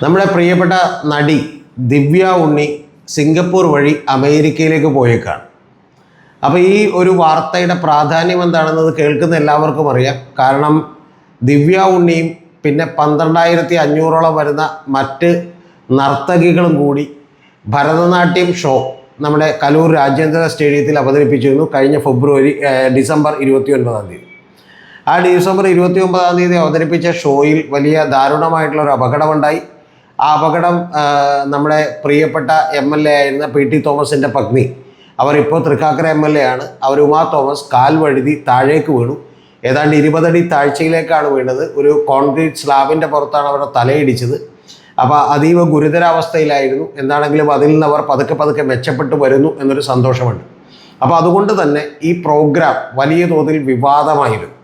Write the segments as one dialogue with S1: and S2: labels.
S1: നമ്മുടെ പ്രിയപ്പെട്ട നടി ദിവ്യ ഉണ്ണി സിംഗപ്പൂർ വഴി അമേരിക്കയിലേക്ക് പോയേക്കാണ്. അപ്പോൾ ഈ ഒരു വാർത്തയുടെ പ്രാധാന്യം എന്താണെന്നത് കേൾക്കുന്ന എല്ലാവർക്കും അറിയാം. കാരണം ദിവ്യ ഉണ്ണിയും പിന്നെ പന്ത്രണ്ടായിരത്തി അഞ്ഞൂറോളം വരുന്ന മറ്റ് നർത്തകികളും കൂടി ഭരതനാട്യം ഷോ നമ്മുടെ കലൂർ രാജ്യാന്തര സ്റ്റേഡിയത്തിൽ അവതരിപ്പിച്ചിരുന്നു കഴിഞ്ഞ ഫെബ്രുവരി ഡിസംബർ ഇരുപത്തി ഒൻപതാം തീയതി. ആ ഡിസംബർ ഇരുപത്തി ഒമ്പതാം തീയതി അവതരിപ്പിച്ച ഷോയിൽ വലിയ ദാരുണമായിട്ടുള്ള ഒരു അപകടമുണ്ടായി. ആ അപകടം നമ്മുടെ പ്രിയപ്പെട്ട എം എൽ എ ആയിരുന്ന പി ടി തോമസിന്റെ പത്നി. അവരിപ്പോൾ തൃക്കാക്കര എം എൽ എ ആണ്. അവർ ഉമാ തോമസ് കാൽ വഴുതി താഴേക്ക് വീണു. ഏതാണ്ട് ഇരുപതടി താഴ്ചയിലേക്കാണ് വീണത്. ഒരു കോൺക്രീറ്റ് സ്ലാബിന്റെ പുറത്താണ് അവരുടെ തലയിടിച്ചത്. അപ്പോൾ അതീവ ഗുരുതരാവസ്ഥയിലായിരുന്നു. എന്താണെങ്കിലും അതിൽ നിന്ന് അവർ പതുക്കെ പതുക്കെ മെച്ചപ്പെട്ടു വരുന്നു എന്നൊരു സന്തോഷമുണ്ട്. അപ്പോൾ അതുകൊണ്ട് തന്നെ ഈ പ്രോഗ്രാം വലിയ തോതിൽ വിവാദമായിരുന്നു.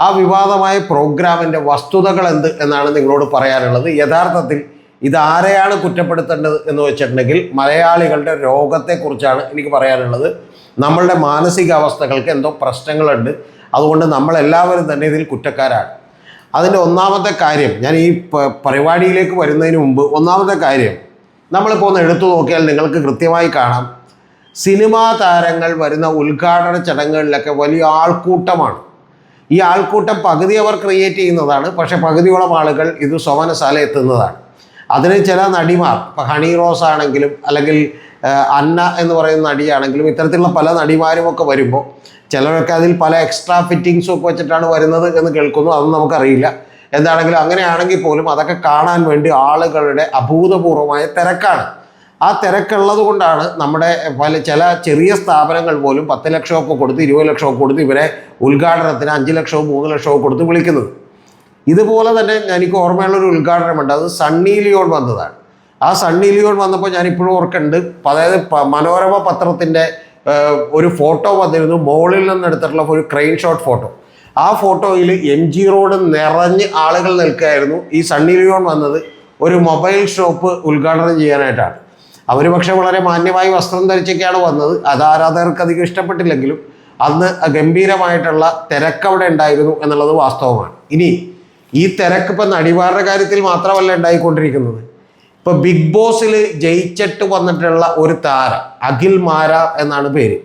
S1: ആ വിവാദമായ പ്രോഗ്രാമിന്റെ വസ്തുതകൾ എന്ത് എന്നാണ് നിങ്ങളോട് പറയാനുള്ളത്. യഥാർത്ഥത്തിൽ ഇതാരെയാണ് കുറ്റപ്പെടുത്തേണ്ടത് എന്ന് വെച്ചിട്ടുണ്ടെങ്കിൽ മലയാളികളുടെ രോഗത്തെക്കുറിച്ചാണ് എനിക്ക് പറയാനുള്ളത്. നമ്മളുടെ മാനസികാവസ്ഥകൾക്ക് എന്തോ പ്രശ്നങ്ങളുണ്ട്. അതുകൊണ്ട് നമ്മളെല്ലാവരും തന്നെ ഇതിൽ കുറ്റക്കാരാണ്. അതിന്റെ ഒന്നാമത്തെ കാര്യം ഞാൻ ഈ പരിപാടിയിലേക്ക് വരുന്നതിന് മുമ്പ് ഒന്നാമത്തെ കാര്യം നമ്മളിപ്പോൾ ഒന്ന് എടുത്തു നോക്കിയാൽ നിങ്ങൾക്ക് കൃത്യമായി കാണാം. സിനിമാ താരങ്ങൾ വരുന്ന ഉദ്ഘാടന ചടങ്ങുകളിലൊക്കെ വലിയ ആൾക്കൂട്ടമാണ്. ഈ ആൾക്കൂട്ടം പകുതി അവർ ക്രിയേറ്റ് ചെയ്യുന്നതാണ് പക്ഷേ പകുതിയോളം ആളുകൾ ഇത് സ്വമനസാല എത്തുന്നതാണ്. അതിന് ചില നടിമാർ ഇപ്പോൾ ഹണി റോസ് ആണെങ്കിലും അല്ലെങ്കിൽ അന്ന എന്ന് പറയുന്ന നടിയാണെങ്കിലും ഇത്തരത്തിലുള്ള പല നടിമാരും ഒക്കെ വരുമ്പോൾ ചിലരൊക്കെ അതിൽ പല എക്സ്ട്രാ ഫിറ്റിങ്സും ഒക്കെ വെച്ചിട്ടാണ് വരുന്നത് എന്ന് കേൾക്കുന്നു. അതൊന്നും നമുക്കറിയില്ല. എന്താണെങ്കിലും അങ്ങനെയാണെങ്കിൽ പോലും അതൊക്കെ കാണാൻ വേണ്ടി ആളുകളുടെ അഭൂതപൂർവമായ തിരക്കാണ്. ആ തിരക്കുള്ളത് കൊണ്ടാണ് നമ്മുടെ പല ചില ചെറിയ സ്ഥാപനങ്ങൾ പോലും പത്ത് ലക്ഷമൊക്കെ കൊടുത്ത് ഇരുപത് ലക്ഷമൊക്കെ കൊടുത്ത് ഇവരെ ഉദ്ഘാടനത്തിന് അഞ്ച് ലക്ഷവും മൂന്ന് ലക്ഷവും കൊടുത്ത് വിളിക്കുന്നത്. ഇതുപോലെ തന്നെ എനിക്ക് ഓർമ്മയുള്ളൊരു ഉദ്ഘാടനമുണ്ട് അത് സണ്ണി ലിയോൺ വന്നതാണ്. ആ സണ്ണി ലിയോൺ വന്നപ്പോൾ ഞാൻ ഇപ്പോഴും ഓർക്കുന്നുണ്ട്. അതായത് മനോരമ പത്രത്തിന്റെ ഒരു ഫോട്ടോ വന്നിരുന്നു. മോളിൽ നിന്ന് എടുത്തിട്ടുള്ള ഒരു ക്രെയിൻ ഷോട്ട് ഫോട്ടോ ആ ഫോട്ടോയിൽ എം ജി റോഡ് നിറഞ്ഞ് ആളുകൾ നിൽക്കുകയായിരുന്നു. ഈ സണ്ണി ലിയോൺ വന്നത് ഒരു മൊബൈൽ ഷോപ്പ് ഉദ്ഘാടനം ചെയ്യാനായിട്ടാണ്. അവർ പക്ഷേ വളരെ മാന്യമായി വസ്ത്രം ധരിച്ചൊക്കെയാണ് വന്നത്. അത് ആരാധകർക്ക് അധികം ഇഷ്ടപ്പെട്ടില്ലെങ്കിലും അന്ന് ഗംഭീരമായിട്ടുള്ള തിരക്കവിടെ ഉണ്ടായിരുന്നു എന്നുള്ളത് വാസ്തവമാണ്. ഇനി ഈ തിരക്ക് ഇപ്പം നടിമാരുടെ കാര്യത്തിൽ മാത്രമല്ല ഉണ്ടായിക്കൊണ്ടിരിക്കുന്നത്. ഇപ്പൊ ബിഗ് ബോസിൽ ജയിച്ചിട്ട് വന്നിട്ടുള്ള ഒരു താരം അഖിൽ മാര എന്നാണ് പേര്.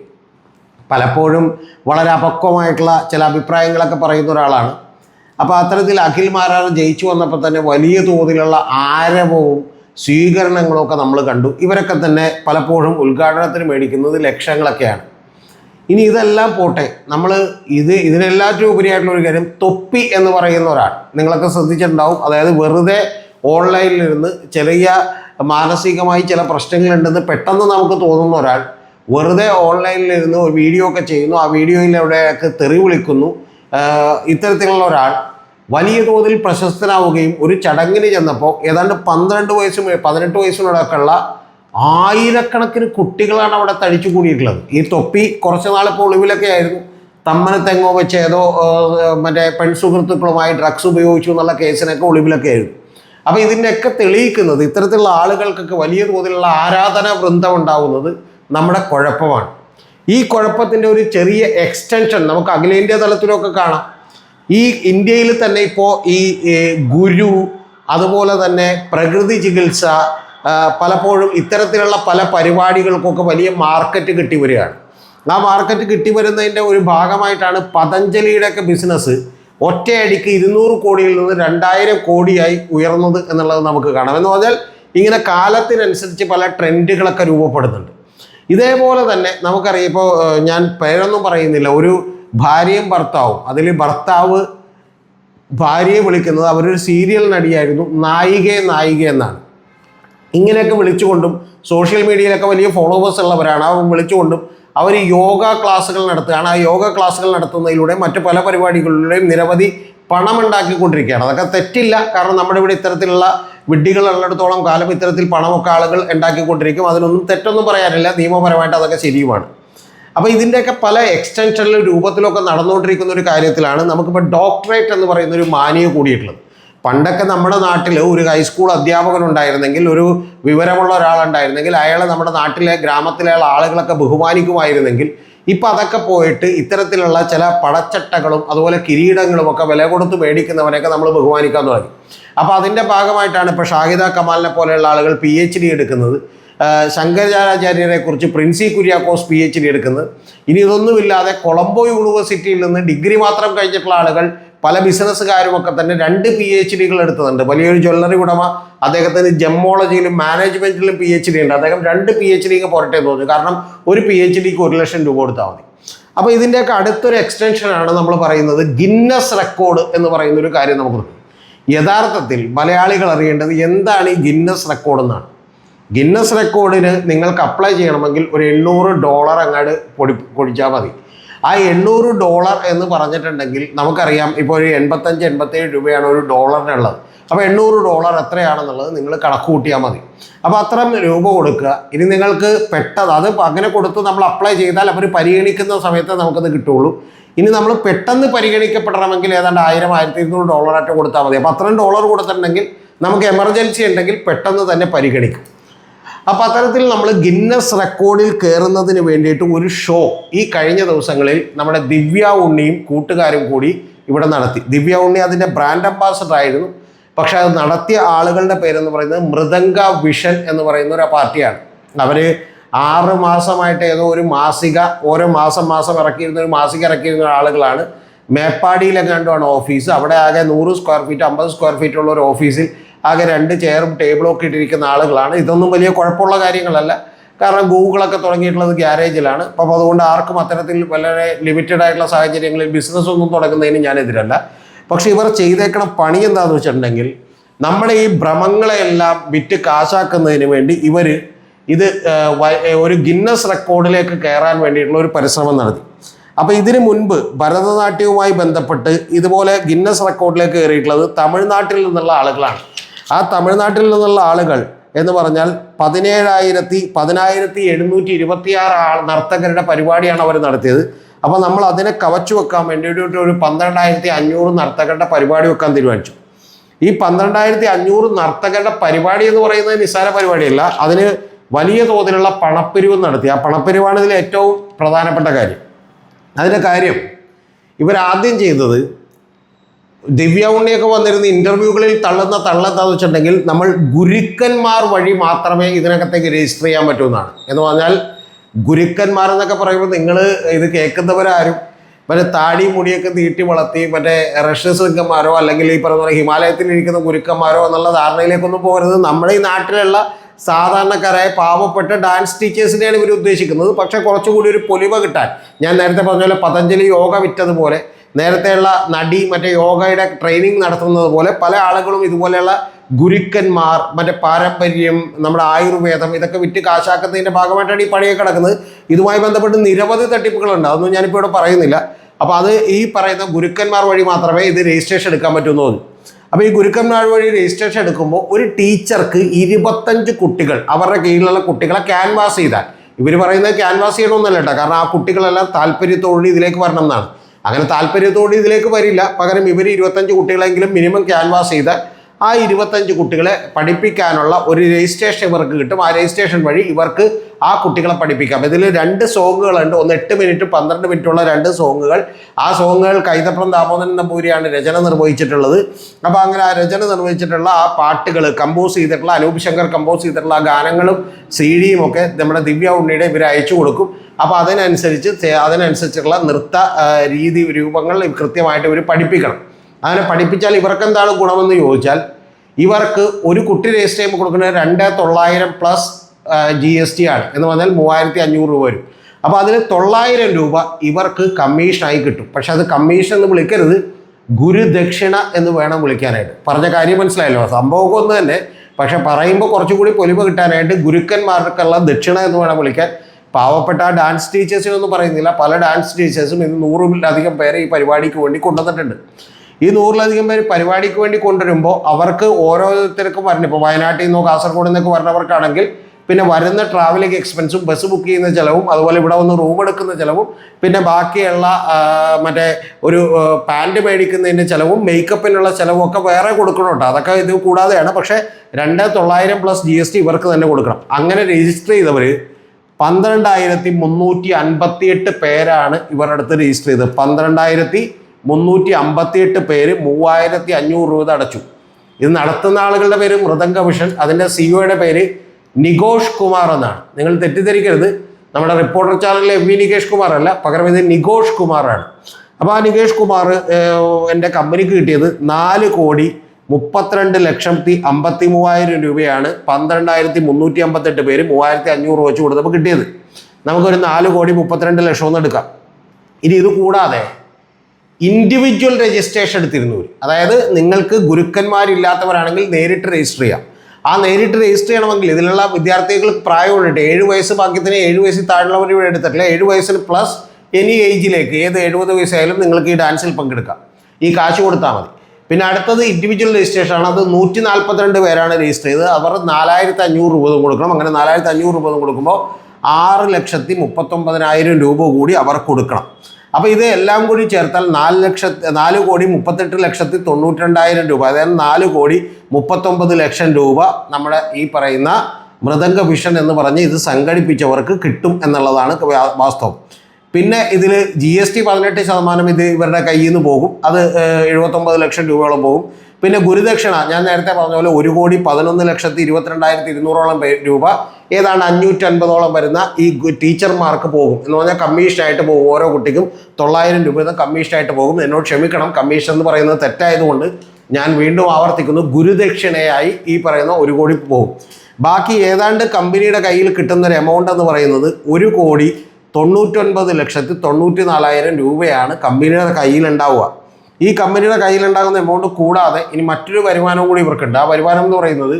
S1: പലപ്പോഴും വളരെ അപക്വമായിട്ടുള്ള ചില അഭിപ്രായങ്ങളൊക്കെ പറയുന്ന ഒരാളാണ്. അപ്പോൾ അത്തരത്തിൽ അഖിൽ മാരാർ ജയിച്ചു വന്നപ്പോൾ തന്നെ വലിയ തോതിലുള്ള ആരവവും സ്വീകരണങ്ങളൊക്കെ നമ്മൾ കണ്ടു. ഇവരൊക്കെ തന്നെ പലപ്പോഴും ഉദ്ഘാടനത്തിന് മേടിക്കുന്നത് ലക്ഷങ്ങളൊക്കെയാണ്. ഇനി ഇതെല്ലാം പോട്ടെ. നമ്മൾ ഇത് ഇതിനെല്ലാറ്റിനും ഉപരിയായിട്ടുള്ള ഒരു കാര്യം തൊപ്പി എന്ന് പറയുന്ന ഒരാൾ. നിങ്ങളൊക്കെ ശ്രദ്ധിച്ചിട്ടുണ്ടാവും. അതായത് വെറുതെ ഓൺലൈനിലിരുന്ന് ചെറിയ മാനസികമായി ചില പ്രശ്നങ്ങളുണ്ടെന്ന് പെട്ടെന്ന് നമുക്ക് തോന്നുന്ന ഒരാൾ വെറുതെ ഓൺലൈനിലിരുന്ന് ഒരു വീഡിയോ ഒക്കെ ചെയ്യുന്നു. ആ വീഡിയോയിൽ അവിടെയൊക്കെ തെറി വിളിക്കുന്നു. ഇത്തരത്തിലുള്ള ഒരാൾ വലിയ തോതിൽ പ്രശസ്തനാവുകയും ഒരു ചടങ്ങിന് ചെന്നപ്പോൾ ഏതാണ്ട് പന്ത്രണ്ട് വയസ്സും പതിനെട്ട് വയസ്സിനോടൊക്കെയുള്ള ആയിരക്കണക്കിന് കുട്ടികളാണ് അവിടെ തടിച്ചു കൂടിയിട്ടുള്ളത്. ഈ തൊപ്പി കുറച്ച് നാളിപ്പോൾ ഒളിവിലൊക്കെ ആയിരുന്നു. തമ്മന തെങ്ങോ വെച്ച് ഏതോ മറ്റേ പെൺസുഹൃത്തുക്കളുമായി ഡ്രഗ്സ് ഉപയോഗിച്ചു എന്നുള്ള കേസിനൊക്കെ ഒളിവിലൊക്കെ ആയിരുന്നു. അപ്പോൾ ഇതിന്റെയൊക്കെ തെളിയിക്കുന്നത് ഇത്തരത്തിലുള്ള ആളുകൾക്കൊക്കെ വലിയ തോതിലുള്ള ആരാധന വൃന്ദം ഉണ്ടാവുന്നത് നമ്മുടെ കുഴപ്പമാണ്. ഈ കുഴപ്പത്തിന്റെ ഒരു ചെറിയ എക്സ്റ്റൻഷൻ നമുക്ക് അഖിലേന്ത്യാ തലത്തിലൊക്കെ കാണാം. ഈ ഇന്ത്യയിൽ തന്നെ ഇപ്പോൾ ഈ ഗുരു അതുപോലെ തന്നെ പ്രകൃതി ചികിത്സ പലപ്പോഴും ഇത്തരത്തിലുള്ള പല പരിപാടികൾക്കൊക്കെ വലിയ മാർക്കറ്റ് കിട്ടി വരികയാണ്. ആ മാർക്കറ്റ് കിട്ടി വരുന്നതിന്റെ ഒരു ഭാഗമായിട്ടാണ് പതഞ്ജലിയുടെയൊക്കെ ബിസിനസ് ഒറ്റയടിക്ക് ഇരുന്നൂറ് കോടിയിൽ നിന്ന് രണ്ടായിരം കോടിയായി ഉയർന്നത് എന്നുള്ളത് നമുക്ക് കാണാം. എന്ന് പറഞ്ഞാൽ ഇങ്ങനെ കാലത്തിനനുസരിച്ച് പല ട്രെൻഡുകളൊക്കെ രൂപപ്പെടുന്നുണ്ട്. ഇതേപോലെ തന്നെ നമുക്കറിയാം ഇപ്പോൾ ഞാൻ പേരൊന്നും പറയുന്നില്ല. ഒരു ഭാര്യയും ഭർത്താവും അതിൽ ഭർത്താവ് ഭാര്യയെ വിളിക്കുന്നത് അവരൊരു സീരിയൽ നടിയായിരുന്നു നായികയെ നായിക എന്നാണ് ഇങ്ങനെയൊക്കെ വിളിച്ചുകൊണ്ടും സോഷ്യൽ മീഡിയയിലൊക്കെ വലിയ ഫോളോവേഴ്സ് ഉള്ളവരാണ്. അവർ വിളിച്ചുകൊണ്ടും അവർ യോഗ ക്ലാസ്സുകൾ നടത്തുകയാണ്. ആ യോഗ ക്ലാസ്സുകൾ നടത്തുന്നതിലൂടെ മറ്റു പല പരിപാടികളിലൂടെയും നിരവധി പണം ഉണ്ടാക്കിക്കൊണ്ടിരിക്കുകയാണ് അതൊക്കെ തെറ്റില്ല. കാരണം നമ്മുടെ ഇവിടെ ഇത്തരത്തിലുള്ള വിഡ്ഢികൾ ഉള്ളിടത്തോളം കാലം ഇത്തരത്തിൽ പണമൊക്കെ ആളുകൾ ഉണ്ടാക്കിക്കൊണ്ടിരിക്കും. അതിനൊന്നും തെറ്റൊന്നും പറയാനില്ല. നിയമപരമായിട്ട് അതൊക്കെ ശരിയുമാണ്. അപ്പോൾ ഇതിന്റെയൊക്കെ പല എക്സ്റ്റൻഷനിലും രൂപത്തിലൊക്കെ നടന്നുകൊണ്ടിരിക്കുന്ന ഒരു കാര്യത്തിലാണ് നമുക്കിപ്പോൾ ഡോക്ടറേറ്റ് എന്ന് പറയുന്ന ഒരു മാനിയ കൂടിയിട്ടുള്ളത്. പണ്ടൊക്കെ നമ്മുടെ നാട്ടിൽ ഒരു ഹൈസ്കൂൾ അധ്യാപകൻ ഉണ്ടായിരുന്നെങ്കിൽ ഒരു വിവരമുള്ള ഒരാളുണ്ടായിരുന്നെങ്കിൽ അയാളെ നമ്മുടെ നാട്ടിലെ ഗ്രാമത്തിലെ ആളുകളൊക്കെ ബഹുമാനിക്കുമായിരുന്നെങ്കിൽ ഇപ്പം അതൊക്കെ പോയിട്ട് ഇത്തരത്തിലുള്ള ചില പടച്ചട്ടകളും അതുപോലെ കിരീടങ്ങളും ഒക്കെ വില കൊടുത്ത് മേടിക്കുന്നവനെയൊക്കെ നമ്മൾ ബഹുമാനിക്കാൻ തുടങ്ങി. അപ്പോൾ അതിന്റെ ഭാഗമായിട്ടാണ് ഇപ്പോൾ ഷാഹിദ കമാലിനെ പോലെയുള്ള ആളുകൾ പി എച്ച് ഡി എടുക്കുന്നത്. ശങ്കരാചാര്യരെ കുറിച്ച് Princy Kuriakose P H D എടുക്കുന്നത്. ഇനി ഇതൊന്നുമില്ലാതെ കൊളംബോ യൂണിവേഴ്സിറ്റിയിൽ നിന്ന് ഡിഗ്രി മാത്രം കഴിഞ്ഞിട്ടുള്ള ആളുകൾ പല ബിസിനസ്സുകാരും ഒക്കെ തന്നെ രണ്ട് പി എച്ച് ഡികൾ എടുത്തതുണ്ട് വലിയൊരു ജ്വല്ലറി ഉടമ അദ്ദേഹത്തിന് ജെമ്മോളജിയിലും മാനേജ്മെന്റിലും പി എച്ച് ഡി ഉണ്ട്. അദ്ദേഹം രണ്ട് പി എച്ച് ഡിക്ക് പോരട്ടെ എന്ന് തോന്നി കാരണം ഒരു പി എച്ച് ഡിക്ക് ഒരു ലക്ഷം രൂപ കൊടുത്താൽ മതി. അപ്പോൾ ഇതിന്റെയൊക്കെ അടുത്തൊരു എക്സ്റ്റൻഷനാണ് നമ്മൾ പറയുന്നത് ഗിന്നസ് റെക്കോർഡ് എന്ന് പറയുന്ന ഒരു കാര്യം നമുക്ക്. യഥാർത്ഥത്തിൽ മലയാളികൾ അറിയേണ്ടത് എന്താണ് ഈ ഗിന്നസ് റെക്കോർഡ് എന്നാണ്. ഗിന്നസ് റെക്കോർഡിന് നിങ്ങൾക്ക് അപ്ലൈ ചെയ്യണമെങ്കിൽ ഒരു എണ്ണൂറ് ഡോളർ അങ്ങോട്ട് പൊടി പൊടിച്ചാൽ മതി. ആ എണ്ണൂറ് ഡോളർ എന്ന് പറഞ്ഞിട്ടുണ്ടെങ്കിൽ നമുക്കറിയാം ഇപ്പോൾ ഒരു എൺപത്തഞ്ച് എൺപത്തേഴ് രൂപയാണ് ഒരു ഡോളറിനുള്ളത് അപ്പോൾ എണ്ണൂറ് ഡോളർ എത്രയാണെന്നുള്ളത് നിങ്ങൾ കണക്ക് കൂട്ടിയാൽ മതി. അപ്പോൾ അത്രയും രൂപ കൊടുക്കുക. ഇനി നിങ്ങൾക്ക് പെട്ടെന്ന് അത് അങ്ങനെ കൊടുത്ത് നമ്മൾ അപ്ലൈ ചെയ്താൽ അവർ പരിഗണിക്കുന്ന സമയത്ത് നമുക്കത് കിട്ടുള്ളൂ. ഇനി നമ്മൾ പെട്ടെന്ന് പരിഗണിക്കപ്പെടണമെങ്കിൽ ഏതാണ്ട് ആയിരം ആയിരത്തി ഇരുന്നൂറ് ഡോളറായിട്ട് കൊടുത്താൽ മതി. അപ്പോൾ അത്രയും ഡോളർ കൊടുത്തിട്ടുണ്ടെങ്കിൽ നമുക്ക് എമർജൻസി ഉണ്ടെങ്കിൽ പെട്ടെന്ന് തന്നെ പരിഗണിക്കും. അപ്പോൾ അത്തരത്തിൽ നമ്മൾ ഗിന്നസ് റെക്കോർഡിൽ കയറുന്നതിന് വേണ്ടിയിട്ട് ഒരു ഷോ ഈ കഴിഞ്ഞ ദിവസങ്ങളിൽ നമ്മുടെ ദിവ്യ ഉണ്ണിയും കൂട്ടുകാരും കൂടി ഇവിടെ നടത്തി. ദിവ്യ ഉണ്ണി അതിന്റെ ബ്രാൻഡ് അംബാസഡർ ആയിരുന്നു. പക്ഷെ അത് നടത്തിയ ആളുകളുടെ പേരെന്ന് പറയുന്നത് മൃദംഗ വിഷൻ എന്ന് പറയുന്ന ഒരു പാർട്ടിയാണ്. അവർ ആറ് മാസമായിട്ട് ഏതോ ഒരു മാസിക ഓരോ മാസം മാസം ഇറക്കിയിരുന്ന ഒരു മാസിക ഇറക്കിയിരുന്ന ആളുകളാണ്. മേപ്പാടിയിലെങ്ങാണ്ടുമാണ് ഓഫീസ്. അവിടെ ആകെ നൂറ് സ്ക്വയർ ഫീറ്റ് അമ്പത് സ്ക്വയർ ഫീറ്റ് ഉള്ള ഒരു ഓഫീസിൽ ആകെ രണ്ട് ചെയറും ടേബിളും ഒക്കെ ഇട്ടിരിക്കുന്ന ആളുകളാണ്. ഇതൊന്നും വലിയ കുഴപ്പമുള്ള കാര്യങ്ങളല്ല. കാരണം ഗൂഗിളൊക്കെ തുടങ്ങിയിട്ടുള്ളത് ഗ്യാരേജിലാണ്. അപ്പം അതുകൊണ്ട് ആർക്കും അത്തരത്തിൽ വളരെ ലിമിറ്റഡ് ആയിട്ടുള്ള സാഹചര്യങ്ങളിൽ ബിസിനസ് ഒന്നും തുടങ്ങുന്നതിന് ഞാൻ എതിരല്ല പക്ഷേ ഇവർ ചെയ്തേക്കണ പണി എന്താണെന്ന് വെച്ചിട്ടുണ്ടെങ്കിൽ നമ്മുടെ ഈ ഭ്രമങ്ങളെല്ലാം വിറ്റ് കാശാക്കുന്നതിന് വേണ്ടി ഇവർ ഇത് ഒരു ഗിന്നസ് റെക്കോർഡിലേക്ക് കയറാൻ വേണ്ടിയിട്ടുള്ള ഒരു പരിശ്രമം നടത്തി. അപ്പോൾ ഇതിന് മുൻപ് ഭരതനാട്യവുമായി ബന്ധപ്പെട്ട് ഇതുപോലെ ഗിന്നസ് റെക്കോർഡിലേക്ക് കയറിയിട്ടുള്ളത് തമിഴ്നാട്ടിൽ നിന്നുള്ള ആളുകളാണ്. ആ തമിഴ്നാട്ടിൽ നിന്നുള്ള ആളുകൾ എന്ന് പറഞ്ഞാൽ പതിനേഴായിരത്തി പതിനായിരത്തി എഴുന്നൂറ്റി ഇരുപത്തിയാറ് ആൾ നർത്തകരുടെ പരിപാടിയാണ് അവർ നടത്തിയത്. അപ്പോൾ നമ്മൾ അതിനെ കവച്ചു വെക്കാൻ വേണ്ടിയിട്ട് ഒരു പന്ത്രണ്ടായിരത്തി അഞ്ഞൂറ് നർത്തകരുടെ പരിപാടി വെക്കാൻ തീരുമാനിച്ചു. ഈ പന്ത്രണ്ടായിരത്തി അഞ്ഞൂറ് നർത്തകരുടെ പരിപാടി എന്ന് പറയുന്നത് നിസ്സാര പരിപാടിയല്ല. അതിന് വലിയ തോതിലുള്ള പണപ്പിരിവ് നടത്തി. ആ പണപ്പിരിവാണ് ഇതിൽ ഏറ്റവും പ്രധാനപ്പെട്ട കാര്യം. അതിന്റെ കാര്യം ഇവരാദ്യം ചെയ്തത് ദിവ്യ ഉണ്ണിയൊക്കെ വന്നിരുന്ന ഇന്റർവ്യൂകളിൽ തള്ളുന്ന തള്ളെന്താന്ന് വെച്ചിട്ടുണ്ടെങ്കിൽ നമ്മൾ ഗുരുക്കന്മാർ വഴി മാത്രമേ ഇതിനകത്തേക്ക് രജിസ്റ്റർ ചെയ്യാൻ പറ്റൂ എന്നാണ്. എന്ന് പറഞ്ഞാൽ ഗുരുക്കന്മാർ എന്നൊക്കെ പറയുമ്പോൾ നിങ്ങൾ ഇത് കേൾക്കുന്നവരാരും മറ്റേ താടി മുടിയൊക്കെ നീട്ടി വളർത്തി മറ്റേ റഷ്യ സിംഗന്മാരോ അല്ലെങ്കിൽ ഈ പറയുന്ന പോലെ ഹിമാലയത്തിൽ ഇരിക്കുന്ന ഗുരുക്കന്മാരോ എന്നുള്ള ധാരണയിലേക്കൊന്നും പോകരുത്. നമ്മുടെ ഈ നാട്ടിലുള്ള സാധാരണക്കാരായ പാവപ്പെട്ട ഡാൻസ് ടീച്ചേഴ്സിനെയാണ് ഇവർ ഉദ്ദേശിക്കുന്നത്. പക്ഷേ കുറച്ചുകൂടി ഒരു പൊലിവ കിട്ടാൻ. ഞാൻ നേരത്തെ പറഞ്ഞ പോലെ പതഞ്ജലി യോഗ വിറ്റതുപോലെ നേരത്തെയുള്ള നടി മറ്റേ യോഗയുടെ ട്രെയിനിങ് നടത്തുന്നത് പോലെ പല ആളുകളും ഇതുപോലെയുള്ള ഗുരുക്കന്മാർ മറ്റേ പാരമ്പര്യം നമ്മുടെ ആയുർവേദം ഇതൊക്കെ വിറ്റ് കാശാക്കുന്നതിന്റെ ഭാഗമായിട്ടാണ് ഈ പണിയൊക്കെ കിടക്കുന്നത്. ഇതുമായി ബന്ധപ്പെട്ട് നിരവധി തട്ടിപ്പുകളുണ്ട്. അതൊന്നും ഞാനിപ്പോൾ ഇവിടെ പറയുന്നില്ല. അപ്പോൾ അത് ഈ പറയുന്ന ഗുരുക്കന്മാർ വഴി മാത്രമേ ഇത് രജിസ്ട്രേഷൻ എടുക്കാൻ പറ്റുമെന്ന് തോന്നി. അപ്പോൾ ഈ ഗുരുക്കന്മാർ വഴി രജിസ്ട്രേഷൻ എടുക്കുമ്പോൾ ഒരു ടീച്ചർക്ക് ഇരുപത്തഞ്ച് കുട്ടികൾ അവരുടെ കീഴിലുള്ള കുട്ടികളെ ക്യാൻവാസ് ചെയ്താൽ. ഇവർ പറയുന്നത് ക്യാൻവാസ് ചെയ്യണമെന്നല്ല കേട്ടോ. കാരണം ആ കുട്ടികളെല്ലാം താല്പര്യത്തോടെ ഇതിലേക്ക് വരണം എന്നാണ്. അങ്ങനെ താല്പര്യത്തോടെ ഇതിലേക്ക് വരില്ല. പകരം ഇവർ ഇരുപത്തഞ്ച് കുട്ടികളെങ്കിലും മിനിമം ക്യാൻവാസ് ചെയ്ത് ആ ഇരുപത്തഞ്ച് കുട്ടികളെ പഠിപ്പിക്കാനുള്ള ഒരു രജിസ്ട്രേഷൻ ഇവർക്ക് കിട്ടും. ആ രജിസ്ട്രേഷൻ വഴി ഇവർക്ക് ആ കുട്ടികളെ പഠിപ്പിക്കാം. ഇതിൽ രണ്ട് സോങ്ങുകളുണ്ട് ഒന്ന് എട്ട് മിനിറ്റ് പന്ത്രണ്ട് മിനിറ്റുള്ള രണ്ട് സോങ്ങുകൾ ആ സോങ്ങുകൾ കൈതപ്രം ദാമോദരൻ നമ്പൂരിയാണ് രചന നിർവഹിച്ചിട്ടുള്ളത്. അപ്പോൾ അങ്ങനെ ആ രചന നിർവഹിച്ചിട്ടുള്ള ആ പാട്ടുകൾ കമ്പോസ് ചെയ്തിട്ടുള്ള അനൂപ് ശങ്കർ കമ്പോസ് ചെയ്തിട്ടുള്ള ആ ഗാനങ്ങളും സി ഡിയും ഒക്കെ നമ്മുടെ ദിവ്യ ഉണ്ണിയുടെ ഇവർ അയച്ചു കൊടുക്കും. അപ്പോൾ അതിനനുസരിച്ച് അതിനനുസരിച്ചുള്ള നൃത്ത രീതി രൂപങ്ങൾ കൃത്യമായിട്ട് ഇവർ പഠിപ്പിക്കണം. അങ്ങനെ പഠിപ്പിച്ചാൽ ഇവർക്ക് എന്താണ് ഗുണമെന്ന് ചോദിച്ചാൽ ഇവർക്ക് ഒരു കുട്ടി രജിസ്റ്റർ ചെയ്യുമ്പോൾ കൊടുക്കുന്നത് രണ്ട് തൊള്ളായിരം പ്ലസ് ജി എസ് ടി ആണ്. എന്ന് പറഞ്ഞാൽ മൂവായിരത്തി അഞ്ഞൂറ് രൂപ വരും. അപ്പോൾ അതിന് തൊള്ളായിരം രൂപ ഇവർക്ക് കമ്മീഷനായി കിട്ടും. പക്ഷെ അത് കമ്മീഷൻ എന്ന് വിളിക്കരുത്. ഗുരുദക്ഷിണ എന്ന് വേണം വിളിക്കാനായിട്ട്. പറഞ്ഞ കാര്യം മനസ്സിലായല്ലോ? സംഭവമൊക്കെ ഒന്ന് തന്നെ. പക്ഷെ പറയുമ്പോൾ കുറച്ചുകൂടി പൊലിമ കിട്ടാനായിട്ട് ഗുരുക്കന്മാർക്കുള്ള ദക്ഷിണ എന്ന് വേണം വിളിക്കാൻ. പാവപ്പെട്ട ഡാൻസ് ടീച്ചേഴ്സിനൊന്നും പറയുന്നില്ല. പല ഡാൻസ് ടീച്ചേഴ്സും ഇന്ന് നൂറിലധികം പേരെ ഈ പരിപാടിക്ക് വേണ്ടി കൊണ്ടുവന്നിട്ടുണ്ട്. ഈ നൂറിലധികം പേര് പരിപാടിക്ക് വേണ്ടി കൊണ്ടുവരുമ്പോൾ അവർക്ക് ഓരോരുത്തർക്കും വരണം ഇപ്പോൾ വയനാട്ടിൽ നിന്നോ കാസർഗോഡ് നിന്നൊക്കെ വരണവർക്കാണെങ്കിൽ പിന്നെ വരുന്ന ട്രാവലിംഗ് എക്സ്പെൻസും ബസ് ബുക്ക് ചെയ്യുന്ന ചിലവും അതുപോലെ ഇവിടെ വന്ന് റൂം എടുക്കുന്ന ചിലവും പിന്നെ ബാക്കിയുള്ള മറ്റേ ഒരു പാന്റ് മേടിക്കുന്നതിന്റെ ചിലവും മേക്കപ്പിനുള്ള ചിലവും ഒക്കെ വേറെ കൊടുക്കണം കേട്ടോ അതൊക്കെ ഇത് കൂടാതെയാണ്. പക്ഷേ രണ്ട് തൊള്ളായിരം പ്ലസ് ജി എസ് ടി ഇവർക്ക് തന്നെ കൊടുക്കണം. അങ്ങനെ രജിസ്റ്റർ ചെയ്തവർ പന്ത്രണ്ടായിരത്തി മുന്നൂറ്റി അൻപത്തി എട്ട് പേരാണ് ഇവരുടെ അടുത്ത് രജിസ്റ്റർ ചെയ്തത്. പന്ത്രണ്ടായിരത്തി മുന്നൂറ്റി അമ്പത്തിയെട്ട് പേര് മൂവായിരത്തി അഞ്ഞൂറ് രൂപ അടച്ചു. ഇത് നടത്തുന്ന ആളുകളുടെ പേര് മൃദംഗ മിഷൻ അതിന്റെ സിഇഒയുടെ പേര് നിഘോഷ് കുമാർ എന്നാണ്. നിങ്ങൾ തെറ്റിദ്ധരിക്കരുത്. നമ്മുടെ റിപ്പോർട്ടർ ചാനലിലെ എം വി നികേഷ് കുമാർ അല്ല പകരം ഇത് നിഘോഷ് കുമാറാണ്. അപ്പോൾ ആ നികേഷ് കുമാർ എന്റെ കമ്പനിക്ക് കിട്ടിയത് നാല് കോടി മുപ്പത്തിരണ്ട് ലക്ഷത്തി അമ്പത്തി മൂവായിരം രൂപയാണ് പന്ത്രണ്ടായിരത്തി മുന്നൂറ്റി അമ്പത്തെട്ട് പേര് മൂവായിരത്തി അഞ്ഞൂറ് വെച്ച് കൊടുത്തപ്പോൾ കിട്ടിയത്. നമുക്കൊരു നാല് കോടി മുപ്പത്തിരണ്ട് ലക്ഷം ഒന്ന് എടുക്കാം. ഇനി ഇത് കൂടാതെ ഇൻഡിവിജ്വൽ രജിസ്ട്രേഷൻ എടുത്തിരുന്നു അതായത് നിങ്ങൾക്ക് ഗുരുക്കന്മാരില്ലാത്തവരാണെങ്കിൽ നേരിട്ട് രജിസ്റ്റർ ചെയ്യാം. ആ നേരിട്ട് രജിസ്റ്റർ ചെയ്യണമെങ്കിൽ ഇതിലുള്ള വിദ്യാർത്ഥികൾക്ക് പ്രായമുണ്ട് ഏഴ് വയസ്സ് ബാക്കിയത്തിന് ഏഴ് വയസ്സിൽ താഴെയുള്ളവർ ഇവിടെ എടുത്തിട്ടില്ല. ഏഴ് വയസ്സിന് പ്ലസ് എനി ഏജിലേക്ക് ഏത് എഴുപത് വയസ്സായാലും നിങ്ങൾക്ക് ഈ ഡാൻസിൽ പങ്കെടുക്കാം. ഈ കാശ് കൊടുത്താൽ മതി. പിന്നെ അടുത്തത് ഇൻഡിവിജ്വൽ രജിസ്ട്രേഷൻ ആണ്. അത് നൂറ്റി നാൽപ്പത്തിരണ്ട് പേരാണ് രജിസ്റ്റർ ചെയ്തത്. അവർ നാലായിരത്തി അഞ്ഞൂറ് രൂപ കൊടുക്കണം. അങ്ങനെ നാലായിരത്തി അഞ്ഞൂറ് രൂപ കൊടുക്കുമ്പോൾ ആറ് ലക്ഷത്തി മുപ്പത്തൊമ്പതിനായിരം രൂപ കൂടി അവർ കൊടുക്കണം. അപ്പോൾ ഇത് എല്ലാം കൂടി ചേർത്താൽ നാല് ലക്ഷത്തി നാല് കോടി മുപ്പത്തെട്ട് ലക്ഷത്തി തൊണ്ണൂറ്റി രണ്ടായിരം രൂപ. അതായത് നാല് കോടി മുപ്പത്തൊമ്പത് ലക്ഷം രൂപ നമ്മുടെ ഈ പറയുന്ന മൃദംഗ വിഷൻ എന്ന് പറഞ്ഞ് ഇത് സംഘടിപ്പിച്ചവർക്ക് കിട്ടും എന്നുള്ളതാണ് വാസ്തവം. പിന്നെ ഇതിൽ ജി എസ് ടി പതിനെട്ട് ശതമാനം ഇത് ഇവരുടെ കയ്യിൽ നിന്ന് പോകും. അത് എഴുപത്തൊമ്പത് ലക്ഷം രൂപയോളം പോകും. പിന്നെ ഗുരുദക്ഷിണ ഞാൻ നേരത്തെ പറഞ്ഞ പോലെ ഒരു കോടി പതിനൊന്ന് ലക്ഷത്തി ഇരുപത്തിരണ്ടായിരത്തി ഇരുന്നൂറോളം രൂപ. ഏതാണ്ട് അഞ്ഞൂറ്റി അൻപതോളം വരുന്ന ഈ ടീച്ചർമാർക്ക് പോകും. എന്ന് പറഞ്ഞാൽ കമ്മീഷനായിട്ട് പോകും ഓരോ കുട്ടിക്കും. തൊള്ളായിരം രൂപ കമ്മീഷനായിട്ട് പോകും. എന്നോട് ക്ഷമിക്കണം. കമ്മീഷൻ എന്ന് പറയുന്നത് തെറ്റായതുകൊണ്ട് ഞാൻ വീണ്ടും ആവർത്തിക്കുന്നു. ഗുരുദക്ഷിണയായി ഈ പറയുന്ന ഒരു കോടി പോകും. ബാക്കി ഏതാണ്ട് കമ്പനിയുടെ കയ്യിൽ കിട്ടുന്ന ഒരു എമൗണ്ട് എന്ന് പറയുന്നത് ഒരു കോടി തൊണ്ണൂറ്റൊൻപത് ലക്ഷത്തി തൊണ്ണൂറ്റി നാലായിരം രൂപയാണ് കമ്പനിയുടെ കയ്യിലുണ്ടാവുക. ഈ കമ്പനിയുടെ കയ്യിലുണ്ടാകുന്ന എമൗണ്ട് കൂടാതെ ഇനി മറ്റൊരു വരുമാനവും കൂടി ഇവർക്കുണ്ട്. ആ വരുമാനം എന്ന് പറയുന്നത്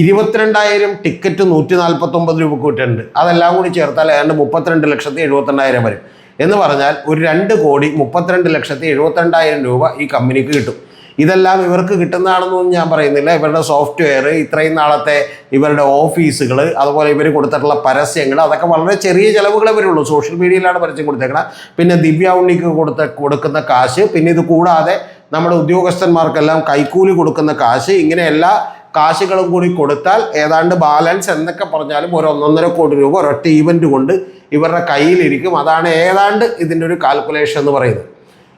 S1: ഇരുപത്തിരണ്ടായിരം ടിക്കറ്റ് നൂറ്റി നാൽപ്പത്തൊമ്പത് രൂപക്ക് കൂട്ടുണ്ട് അതെല്ലാം കൂടി ചേർത്താൽ ഏതാണ്ട് മുപ്പത്തിരണ്ട് ലക്ഷത്തി എഴുപത്തിരണ്ടായിരം വരും. എന്ന് പറഞ്ഞാൽ ഒരു രണ്ട് കോടി മുപ്പത്തിരണ്ട് ലക്ഷത്തി എഴുപത്തിരണ്ടായിരം രൂപ ഈ കമ്പനിക്ക് കിട്ടും. ഇതെല്ലാം ഇവർക്ക് കിട്ടുന്നതാണെന്നൊന്നും ഞാൻ പറയുന്നില്ല. ഇവരുടെ സോഫ്റ്റ്വെയർ ഇത്രയും നാളത്തെ ഇവരുടെ ഓഫീസുകൾ അതുപോലെ ഇവർ കൊടുത്തിട്ടുള്ള പരസ്യങ്ങൾ അതൊക്കെ വളരെ ചെറിയ ചിലവുകളെ വരുള്ളൂ. സോഷ്യൽ മീഡിയയിലാണ് പരസ്യം കൊടുത്തേക്കണം പിന്നെ ദിവ്യ ഉണ്ണിക്ക് കൊടുത്ത കൊടുക്കുന്ന കാശ് പിന്നെ ഇത് കൂടാതെ നമ്മുടെ ഉദ്യോഗസ്ഥന്മാർക്കെല്ലാം കൈക്കൂലി കൊടുക്കുന്ന കാശ് ഇങ്ങനെ എല്ലാ കാശുകളും കൂടി കൊടുത്താൽ ഏതാണ്ട് ബാലൻസ് എന്നൊക്കെ പറഞ്ഞാലും ഒരു ഒന്നൊന്നര കോടി രൂപ ഒരൊറ്റ ഈവന്റ് കൊണ്ട് ഇവരുടെ കയ്യിലിരിക്കും. അതാണ് ഏതാണ്ട് ഇതിന്റെ ഒരു കാൽക്കുലേഷൻ എന്ന് പറയുന്നത്.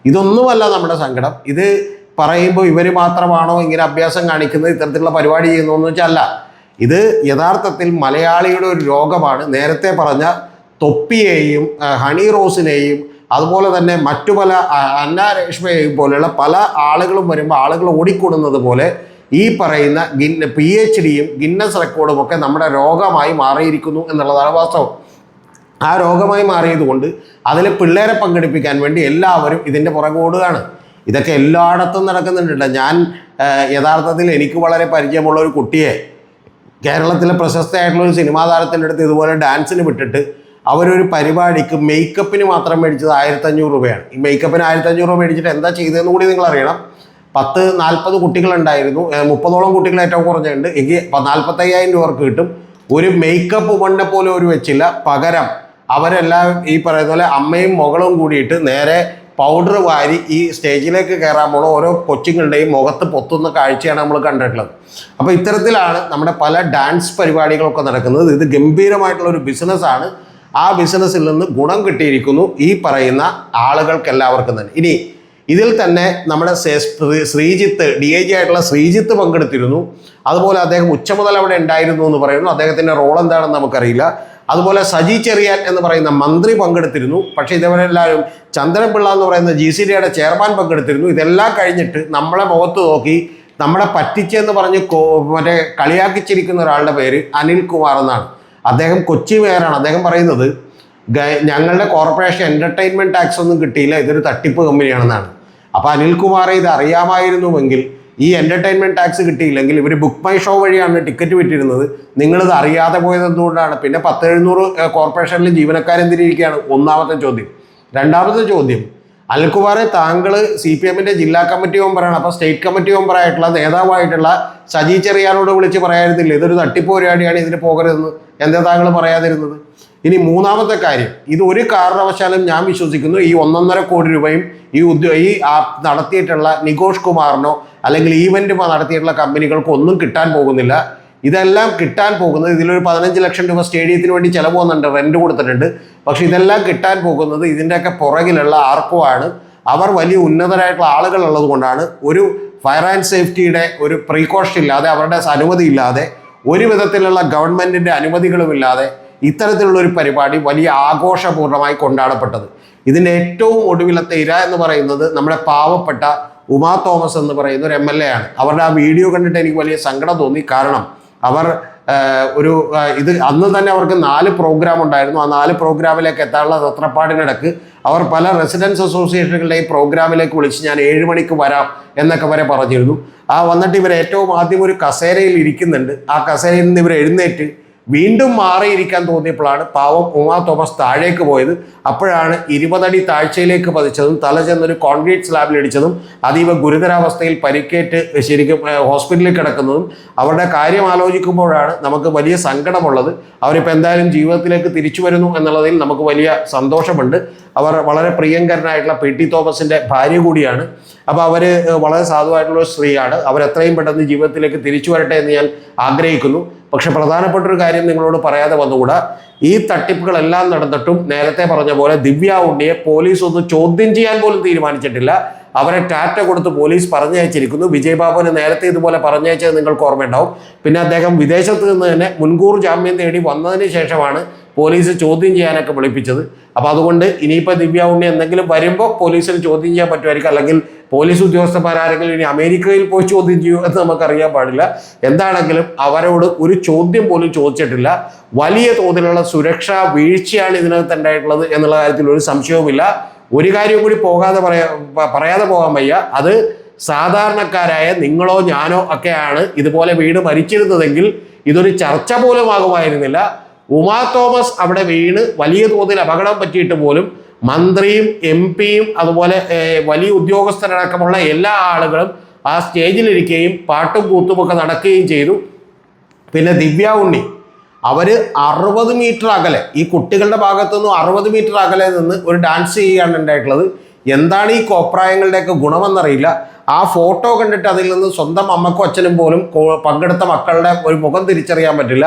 S1: ഇതൊന്നുമല്ല നമ്മുടെ സങ്കടം. ഇത് പറയുമ്പോൾ ഇവർ മാത്രമാണോ ഇങ്ങനെ അഭ്യാസം കാണിക്കുന്നത് ഇത്തരത്തിലുള്ള പരിപാടി ചെയ്യുന്നതെന്ന് വെച്ചാൽ ഇത് യഥാർത്ഥത്തിൽ മലയാളിയുടെ ഒരു രോഗമാണ്. നേരത്തെ പറഞ്ഞ തൊപ്പിയെയും ഹണി റോസിനെയും അതുപോലെ തന്നെ മറ്റു പല അന്ന രേഷ്മയെയും പോലെയുള്ള പല ആളുകളും വരുമ്പോൾ ആളുകൾ ഓടിക്കൂടുന്നത് പോലെ ഈ പറയുന്ന ഗിൻ പി എച്ച് ഡിയും ഗിന്നസ് റെക്കോർഡും ഒക്കെ നമ്മുടെ രോഗമായി മാറിയിരിക്കുന്നു എന്നുള്ളതാണ് വാസ്തവം. ആ രോഗമായി മാറിയതുകൊണ്ട് അതിൽ പിള്ളേരെ പങ്കെടുപ്പിക്കാൻ വേണ്ടി എല്ലാവരും ഇതിന്റെ പുറകെ ഓടുകയാണ് ഇതൊക്കെ എല്ലായിടത്തും നടക്കുന്നുണ്ട് ഞാൻ യഥാർത്ഥത്തിൽ എനിക്ക് വളരെ പരിചയമുള്ള ഒരു കുട്ടിയെ കേരളത്തിലെ പ്രശസ്തയായിട്ടുള്ള ഒരു സിനിമാ താരത്തിന്റെ അടുത്ത് ഇതുപോലെ ഡാൻസിന് വിട്ടിട്ട് അവരൊരു പരിപാടിക്ക് മേക്കപ്പിന് മാത്രം മേടിച്ചത് ആയിരത്തഞ്ഞൂറ് രൂപയാണ്. ഈ മേക്കപ്പിന് ആയിരത്തഞ്ഞൂറ് രൂപ മേടിച്ചിട്ട് എന്താ ചെയ്തതെന്ന് കൂടി നിങ്ങൾ അറിയണം പത്ത് നാൽപ്പത് കുട്ടികളുണ്ടായിരുന്നു. മുപ്പതോളം കുട്ടികൾ ഏറ്റവും കുറഞ്ഞുണ്ട് എങ്കിൽ നാൽപ്പത്തയ്യായിരം രൂപർക്ക് കിട്ടും. ഒരു മേക്കപ്പ് മണ്ണെ പോലും ഒരു വെച്ചില്ല. പകരം അവരെല്ലാം ഈ പറയുന്ന പോലെ അമ്മയും മകളും കൂടിയിട്ട് നേരെ പൗഡർ വാരി ഈ സ്റ്റേജിലേക്ക് കയറാൻ പോണ ഓരോ കൊച്ചുങ്ങളുടെയും മുഖത്ത് പൊത്തുന്ന കാഴ്ചയാണ് നമ്മൾ കണ്ടിട്ടുള്ളത്. അപ്പോൾ ഇത്തരത്തിലാണ് നമ്മുടെ പല ഡാൻസ് പരിപാടികളൊക്കെ നടക്കുന്നത്. ഇത് ഗംഭീരമായിട്ടുള്ള ഒരു ബിസിനസ്സാണ് ആ ബിസിനസ്സിൽ നിന്ന് ഗുണം കിട്ടിയിരിക്കുന്നു ഈ പറയുന്ന ആളുകൾക്ക് എല്ലാവർക്കും തന്നെ. ഇനി ഇതിൽ തന്നെ നമ്മുടെ ശ്രീജിത്ത് ഡി ഐ ജി ആയിട്ടുള്ള ശ്രീജിത്ത് പങ്കെടുത്തിരുന്നു. അതുപോലെ അദ്ദേഹം ഉച്ച മുതൽ അവിടെ ഉണ്ടായിരുന്നു എന്ന് പറയുന്നു. അദ്ദേഹത്തിന്റെ റോൾ എന്താണെന്ന് നമുക്കറിയില്ല. അതുപോലെ സജി ചെറിയാൻ എന്ന് പറയുന്ന മന്ത്രി പങ്കെടുത്തിരുന്നു. പക്ഷേ ഇതവരെല്ലാവരും ചന്ദ്രൻപിള്ള എന്ന് പറയുന്ന ജി സി ഡിയുടെ ചെയർമാൻ പങ്കെടുത്തിരുന്നു. ഇതെല്ലാം കഴിഞ്ഞിട്ട് നമ്മളെ മുഖത്ത് നോക്കി നമ്മളെ പറ്റിച്ചെന്ന് പറഞ്ഞ് മറ്റേ കളിയാക്കിച്ചിരിക്കുന്ന ഒരാളുടെ പേര് അനിൽ കുമാർ എന്നാണ്. അദ്ദേഹം കൊച്ചി മേയറാണ്. അദ്ദേഹം പറയുന്നത് ഞങ്ങളുടെ കോർപ്പറേഷൻ എന്റർടൈൻമെന്റ് ടാക്സ് ഒന്നും കിട്ടിയില്ല. ഇതൊരു തട്ടിപ്പ് കമ്പനിയാണെന്നാണ് അപ്പോൾ അനിൽകുമാറെ ഇത് അറിയാമായിരുന്നുവെങ്കിൽ ഈ എന്റർടൈൻമെന്റ് ടാക്സ് കിട്ടിയില്ലെങ്കിൽ ഇവർ ബുക്ക് മൈ ഷോ വഴിയാണ് ടിക്കറ്റ് വിറ്റിരുന്നത്. നിങ്ങളിത് അറിയാതെ പോയത് എന്തുകൊണ്ടാണ് പിന്നെ പത്ത് എഴുന്നൂറ് കോർപ്പറേഷനിലെ ജീവനക്കാരെന്തിരിക്കുകയാണ് ഒന്നാമത്തെ ചോദ്യം. രണ്ടാമത്തെ ചോദ്യം. അൽകുമാറെ താങ്കൾ സി പി എമ്മിന്റെ ജില്ലാ കമ്മിറ്റി മെമ്പറാണ്. അപ്പോൾ സ്റ്റേറ്റ് കമ്മിറ്റി മെമ്പറായിട്ടുള്ള നേതാവായിട്ടുള്ള സജി ചെറിയാനോട് വിളിച്ച് പറയാതിരുന്നില്ല? ഇതൊരു തട്ടിപ്പ് പരിപാടിയാണ് ഇതിന് പോകരുതെന്ന്. എന്താ താങ്കൾ പറയാതിരുന്നത്? ഇനി മൂന്നാമത്തെ കാര്യം. ഇത് ഒരു കാരണവശാലും ഞാൻ വിശ്വസിക്കുന്നു ഈ ഒന്നൊന്നര കോടി രൂപയും ഈ ഉദ്യോ ഈ നടത്തിയിട്ടുള്ള നികോഷ് കുമാറിനോ അല്ലെങ്കിൽ ഈവന്റ് നടത്തിയിട്ടുള്ള കമ്പനികൾക്കോ ഒന്നും കിട്ടാൻ പോകുന്നില്ല. ഇതെല്ലാം കിട്ടാൻ പോകുന്നത് ഇതിലൊരു പതിനഞ്ച് ലക്ഷം രൂപ സ്റ്റേഡിയത്തിന് വേണ്ടി ചിലവ് വന്നിട്ടുണ്ട് റെന്റ് കൊടുത്തിട്ടുണ്ട്. പക്ഷേ ഇതെല്ലാം കിട്ടാൻ പോകുന്നത് ഇതിന്റെയൊക്കെ പുറകിലുള്ള ആർക്കോ ആണ്. അവർ വലിയ ഉന്നതരായിട്ടുള്ള ആളുകൾ ഉള്ളത് കൊണ്ടാണ്. ഒരു ഫയർ ആൻഡ് സേഫ്റ്റിയുടെ ഒരു പ്രീകോഷൻ ഇല്ലാതെ അവരുടെ അനുമതി ഇല്ലാതെ ഒരു വിധത്തിലുള്ള ഗവൺമെന്റിന്റെ അനുമതികളുമില്ലാതെ ഇത്തരത്തിലുള്ള ഒരു പരിപാടി വലിയ ആഘോഷപൂർണമായി കൊണ്ടാടപ്പെട്ടത്. ഇതിന്റെ ഏറ്റവും ഒടുവിലത്തെ ഇര എന്ന് പറയുന്നത് നമ്മുടെ പാവപ്പെട്ട ഉമാ തോമസ് എന്ന് പറയുന്ന ഒരു എം എൽ എ ആണ്. അവരുടെ ആ വീഡിയോ കണ്ടിട്ട് എനിക്ക് വലിയ സങ്കടം തോന്നി. കാരണം അവർ ഒരു ഇത് അന്ന് തന്നെ അവർക്ക് നാല് പ്രോഗ്രാം ഉണ്ടായിരുന്നു. ആ നാല് പ്രോഗ്രാമിലേക്ക് എത്താനുള്ള തത്രപ്പാടിനിടക്ക് അവർ പല റെസിഡൻസ് അസോസിയേഷനുകളുടെ പ്രോഗ്രാമിലേക്ക് വിളിച്ച് ഞാൻ ഏഴ് മണിക്ക് വരാം എന്നൊക്കെ വരെ പറഞ്ഞിരുന്നു. ആ വന്നിട്ട് ഇവർ ഏറ്റവും ആദ്യം ഒരു കസേരയിൽ ഇരിക്കുന്നുണ്ട്. ആ കസേരയിൽ നിന്ന് ഇവർ എഴുന്നേറ്റ് വീണ്ടും മാറിയിരിക്കാൻ തോന്നിയപ്പോഴാണ് പാവം ഉമാ തോമസ് താഴേക്ക് പോയത്. അപ്പോഴാണ് ഇരുപതടി താഴ്ചയിലേക്ക് പതിച്ചതും തല ചെന്നൊരു കോൺക്രീറ്റ് സ്ലാബിൽ ഇടിച്ചതും അതീവ ഗുരുതരാവസ്ഥയിൽ പരിക്കേറ്റ് ശരിക്കും ഹോസ്പിറ്റലിൽ കിടക്കുന്നതും അവരുടെ കാര്യം ആലോചിക്കുമ്പോഴാണ് നമുക്ക് വലിയ സങ്കടമുള്ളത്. അവരിപ്പോൾ എന്തായാലും ജീവിതത്തിലേക്ക് തിരിച്ചു വരുന്നു എന്നുള്ളതിൽ നമുക്ക് വലിയ സന്തോഷമുണ്ട്. അവർ വളരെ പ്രിയങ്കരനായിട്ടുള്ള പി ടി തോമസിന്റെ ഭാര്യ കൂടിയാണ്. അപ്പോൾ അവർ വളരെ സാധുവായിട്ടുള്ള സ്ത്രീയാണ്. അവർ എത്രയും പെട്ടെന്ന് ജീവിതത്തിലേക്ക് തിരിച്ചു വരട്ടെ എന്ന് ഞാൻ ആഗ്രഹിക്കുന്നു. പക്ഷെ പ്രധാനപ്പെട്ട ഒരു കാര്യം നിങ്ങളോട് പറയാതെ വന്നുകൂടാ. ഈ തട്ടിപ്പുകളെല്ലാം നടന്നിട്ടും നേരത്തെ പറഞ്ഞ പോലെ ദിവ്യ ഉണ്ണിയെ പോലീസ് ഒന്ന് ചോദ്യം ചെയ്യാൻ പോലും തീരുമാനിച്ചിട്ടില്ല. അവരെ ടാറ്റ കൊടുത്ത് പോലീസ് പറഞ്ഞയച്ചിരിക്കുന്നു. വിജയ്ബാബുവിന് നേരത്തെ ഇതുപോലെ പറഞ്ഞയച്ചത് നിങ്ങൾക്ക് ഓർമ്മയുണ്ടാവും. പിന്നെ അദ്ദേഹം വിദേശത്ത് നിന്ന് തന്നെ മുൻകൂർ ജാമ്യം തേടി വന്നതിന് ശേഷമാണ് പോലീസ് ചോദ്യം ചെയ്യാനൊക്കെ വിളിപ്പിച്ചത്. അപ്പോൾ അതുകൊണ്ട് ഇനിയിപ്പോൾ ദിവ്യ ഉണ്ണി എന്തെങ്കിലും വരുമ്പോൾ പോലീസിന് ചോദ്യം ചെയ്യാൻ പറ്റുമായിരിക്കും. അല്ലെങ്കിൽ പോലീസ് ഉദ്യോഗസ്ഥന്മാരാരെങ്കിലും ഇനി അമേരിക്കയിൽ പോയി ചോദ്യം ചെയ്യൂ എന്ന് നമുക്കറിയാൻ പാടില്ല. എന്താണെങ്കിലും അവരോട് ഒരു ചോദ്യം പോലും ചോദിച്ചിട്ടില്ല. വലിയ തോതിലുള്ള സുരക്ഷാ വീഴ്ചയാണ് ഇതിനകത്ത് ഉണ്ടായിട്ടുള്ളത് എന്നുള്ള കാര്യത്തിൽ ഒരു സംശയവുമില്ല. ഒരു കാര്യം കൂടി പോകാതെ പറയാ പറയാതെ പോകാൻ വയ്യ. അത് സാധാരണക്കാരായ നിങ്ങളോ ഞാനോ ഒക്കെയാണ് ഇതുപോലെ വീട് മരിച്ചിരുന്നതെങ്കിൽ ഇതൊരു ചർച്ച പോലും ആകുമായിരുന്നില്ല. ഉമാ തോമസ് അവിടെ വീണ് വലിയ തോതിൽ അപകടം പറ്റിയിട്ട് പോലും മന്ത്രിയും എം പിയും അതുപോലെ വലിയ ഉദ്യോഗസ്ഥരടക്കമുള്ള എല്ലാ ആളുകളും ആ സ്റ്റേജിലിരിക്കുകയും പാട്ടും കൂത്തുമൊക്കെ നടക്കുകയും ചെയ്തു. പിന്നെ ദിവ്യ ഉണ്ണി. അവർ അറുപത് മീറ്റർ അകലെ ഈ കുട്ടികളുടെ ഭാഗത്തുനിന്നും അറുപത് മീറ്റർ അകലെ നിന്ന് ഒരു ഡാൻസ് ചെയ്യുകയാണ് ഉണ്ടായിട്ടുള്ളത്. എന്താണ് ഈ കോപ്രായങ്ങളുടെയൊക്കെ ഗുണമെന്നറിയില്ല. ആ ഫോട്ടോ കണ്ടിട്ട് അതിൽ നിന്ന് സ്വന്തം അമ്മക്കും അച്ഛനും പോലും പങ്കെടുത്ത മക്കളുടെ ഒരു മുഖം തിരിച്ചറിയാൻ പറ്റില്ല.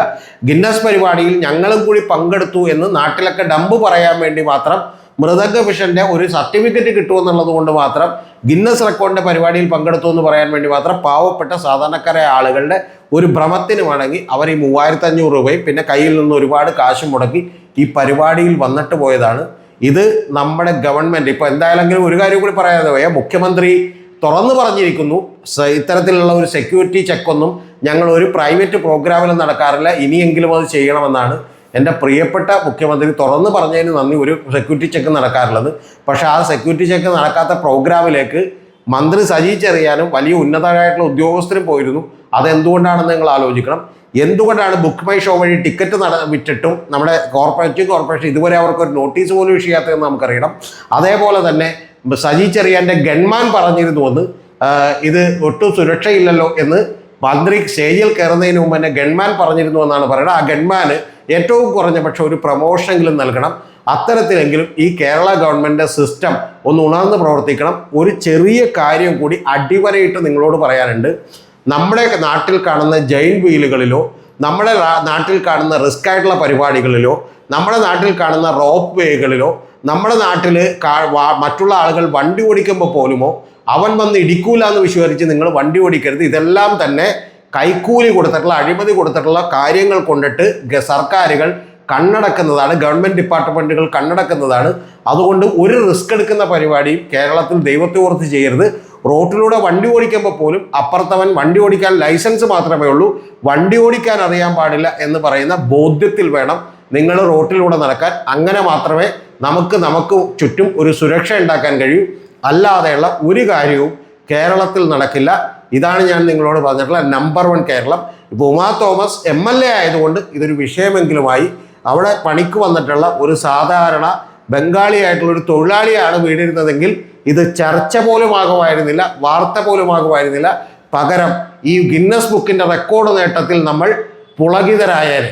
S1: ഗിന്നസ് പരിപാടിയിൽ ഞങ്ങളും കൂടി പങ്കെടുത്തു എന്ന് നാട്ടിലൊക്കെ ഡമ്പ് പറയാൻ വേണ്ടി മാത്രം മൃദംഗ മിഷന്റെ ഒരു സർട്ടിഫിക്കറ്റ് കിട്ടുമെന്നുള്ളത് കൊണ്ട് മാത്രം ഗിന്നസ് റെക്കോർഡിന്റെ പരിപാടിയിൽ പങ്കെടുത്തു എന്ന് പറയാൻ വേണ്ടി മാത്രം പാവപ്പെട്ട സാധാരണക്കാരായ ആളുകളുടെ ഒരു ഭ്രമത്തിന് വേണമെങ്കിൽ അവർ ഈ മൂവായിരത്തി അഞ്ഞൂറ് രൂപയും പിന്നെ കയ്യിൽ നിന്ന് ഒരുപാട് കാശും മുടക്കി ഈ പരിപാടിയിൽ വന്നിട്ട് പോയതാണ്. ഇത് നമ്മുടെ ഗവൺമെന്റ് ഇപ്പൊ എന്തായാലും ഒരു കാര്യം കൂടി പറയാതെ പോയാൽ മുഖ്യമന്ത്രി തുറന്നു പറഞ്ഞിരിക്കുന്നു. ഇത്തരത്തിലുള്ള ഒരു സെക്യൂരിറ്റി ചെക്കൊന്നും ഞങ്ങൾ ഒരു പ്രൈവറ്റ് പ്രോഗ്രാമിലും നടക്കാറില്ല. ഇനിയെങ്കിലും അത് ചെയ്യണമെന്നാണ്. എന്റെ പ്രിയപ്പെട്ട മുഖ്യമന്ത്രി തുറന്ന് പറഞ്ഞതിന് നന്ദി. ഒരു സെക്യൂരിറ്റി ചെക്ക് നടക്കാറുള്ളത്. പക്ഷേ ആ സെക്യൂരിറ്റി ചെക്ക് നടക്കാത്ത പ്രോഗ്രാമിലേക്ക് മന്ത്രി സജി വലിയ ഉന്നതരായിട്ടുള്ള ഉദ്യോഗസ്ഥരും പോയിരുന്നു. അതെന്തുകൊണ്ടാണെന്ന് നിങ്ങൾ ആലോചിക്കണം. എന്തുകൊണ്ടാണ് ബുക്ക് മൈ ഷോ വഴി ടിക്കറ്റ് നട വിറ്റിട്ടും നമ്മുടെ കോർപ്പറേറ്റ് കോർപ്പറേഷൻ ഇതുവരെ അവർക്ക് ഒരു നോട്ടീസ് പോലും വിഷയാത്തതെന്ന് നമുക്കറിയണം. അതേപോലെ തന്നെ സജി ചെറിയാന്റെ ഗൺമാൻ പറഞ്ഞിരുന്നുവെന്ന് വന്ന് ഇത് ഒട്ടും സുരക്ഷയില്ലല്ലോ എന്ന് മന്ത്രി സ്റ്റേജിൽ കയറുന്നതിന് മുമ്പ് തന്നെ ഗൺമാൻ പറഞ്ഞിരുന്നു എന്നാണ് പറയുന്നത്. ആ ഗൺമാന് ഏറ്റവും കുറഞ്ഞ പക്ഷെ ഒരു പ്രൊമോഷനെങ്കിലും നൽകണം. അത്തരത്തിലെങ്കിലും ഈ കേരള ഗവൺമെന്റ് സിസ്റ്റം ഒന്ന് ഉണർന്ന് പ്രവർത്തിക്കണം. ഒരു ചെറിയ കാര്യം കൂടി അടിവരയിട്ട് നിങ്ങളോട് പറയാനുണ്ട്. നമ്മുടെ നാട്ടിൽ കാണുന്ന ജൈൻ വീലുകളിലോ നമ്മുടെ നാട്ടിൽ കാണുന്ന റിസ്ക് ആയിട്ടുള്ള പരിപാടികളിലോ നമ്മുടെ നാട്ടിൽ കാണുന്ന റോപ്പ് വേകളിലോ നമ്മുടെ നാട്ടിൽ മറ്റുള്ള ആളുകൾ വണ്ടി ഓടിക്കുമ്പോൾ പോലുമോ അവൻ വന്ന് ഇടിക്കൂല എന്ന് വിശ്വസിച്ച് നിങ്ങൾ വണ്ടി ഓടിക്കരുത്. ഇതെല്ലാം തന്നെ കൈക്കൂലി കൊടുത്തിട്ടുള്ള അഴിമതി കൊടുത്തിട്ടുള്ള കാര്യങ്ങൾ കൊണ്ടിട്ട് സർക്കാരുകൾ കണ്ണടക്കുന്നതാണ് ഗവൺമെന്റ് ഡിപ്പാർട്ട്മെന്റുകൾ കണ്ണടക്കുന്നതാണ്. അതുകൊണ്ട് ഒരു റിസ്ക് എടുക്കുന്ന പരിപാടിയും കേരളത്തിൽ ദൈവത്തെ ഓർത്ത് ചെയ്യരുത്. റോട്ടിലൂടെ വണ്ടി ഓടിക്കുമ്പോൾ പോലും അപ്പുറത്തവൻ വണ്ടി ഓടിക്കാൻ ലൈസൻസ് മാത്രമേ ഉള്ളൂ. വണ്ടി ഓടിക്കാൻ അറിയാൻ പാടില്ല എന്ന് പറയുന്ന ബോധ്യത്തിൽ വേണം നിങ്ങൾ റോട്ടിലൂടെ നടക്കാൻ. അങ്ങനെ മാത്രമേ നമുക്ക് നമുക്ക് ചുറ്റും ഒരു സുരക്ഷ ഉണ്ടാക്കാൻ കഴിയൂ. അല്ലാതെയുള്ള ഒരു കാര്യവും കേരളത്തിൽ നടക്കില്ല. ഇതാണ് ഞാൻ നിങ്ങളോട് പറഞ്ഞിട്ടുള്ള നമ്പർ വൺ കേരളം. ഇപ്പോൾ Uma Thomas M L A ആയതുകൊണ്ട് ഇതൊരു വിഷയമെങ്കിലുമായി അവിടെ പണിക്ക് വന്നിട്ടുള്ള ഒരു സാധാരണ ബംഗാളിയായിട്ടുള്ള ഒരു തൊഴിലാളിയാണ് വീടിരുന്നതെങ്കിൽ ഇത് ചർച്ച പോലും ആകുമായിരുന്നില്ല വാർത്ത പോലും ആകുമായിരുന്നില്ല. പകരം ഈ ഗിന്നസ് ബുക്കിന്റെ റെക്കോർഡ് നേട്ടത്തിൽ നമ്മൾ പുളകിതരായേനെ.